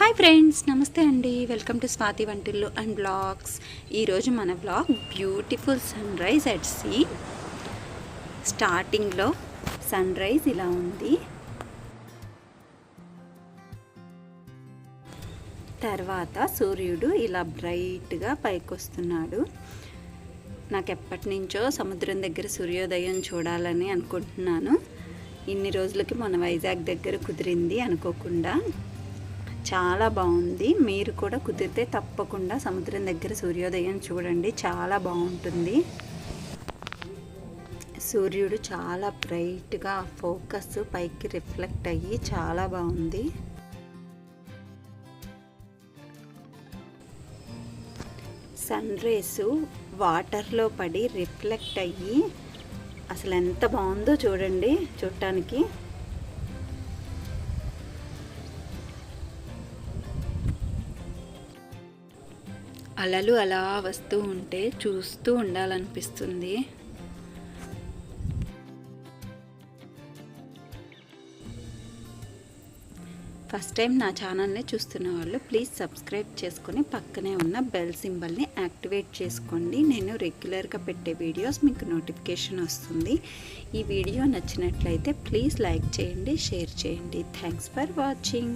Hi friends నమస్తే అండి. Welcome to Swathi వంటిల్లు అండ్ బ్లాగ్స్. ఈరోజు మన blog beautiful sunrise at sea. స్టార్టింగ్లో సన్ రైజ్ ఇలా ఉంది. తర్వాత సూర్యుడు ఇలా బ్రైట్గా పైకి వస్తున్నాడు నాకు ఎప్పటి నుంచో సముద్రం దగ్గర సూర్యోదయం చూడాలని అనుకుంటున్నాను. ఇన్ని రోజులకి మన వైజాగ్ దగ్గర కుదిరింది అనుకోకుండా చాలా బాగుంది. మీరు కూడా కుదిరితే తప్పకుండా సముద్రం దగ్గర సూర్యోదయం చూడండి. చాలా బాగుంటుంది. సూర్యుడు చాలా బ్రైట్గా ఫోకస్ పైకి రిఫ్లెక్ట్ అయ్యి చాలా బాగుంది. సన్ రేసు వాటర్లో పడి రిఫ్లెక్ట్ అయ్యి అసలు ఎంత బాగుందో చూడండి. చూడటానికి. అలలు అలా వస్తూ ఉంటే చూస్తూ ఉండాలనిపిస్తుంది. ఫస్ట్ టైం నా ఛానల్ని చూస్తున్న వాళ్ళు ప్లీజ్ సబ్స్క్రైబ్ చేసుకొని పక్కనే ఉన్న బెల్ సింబల్ని యాక్టివేట్ చేసుకోండి. నేను రెగ్యులర్గా పెట్టే వీడియోస్ మీకు నోటిఫికేషన్ వస్తుంది. ఈ వీడియో నచ్చినట్లయితే ప్లీజ్ లైక్ చేయండి షేర్ చేయండి. Thanks for watching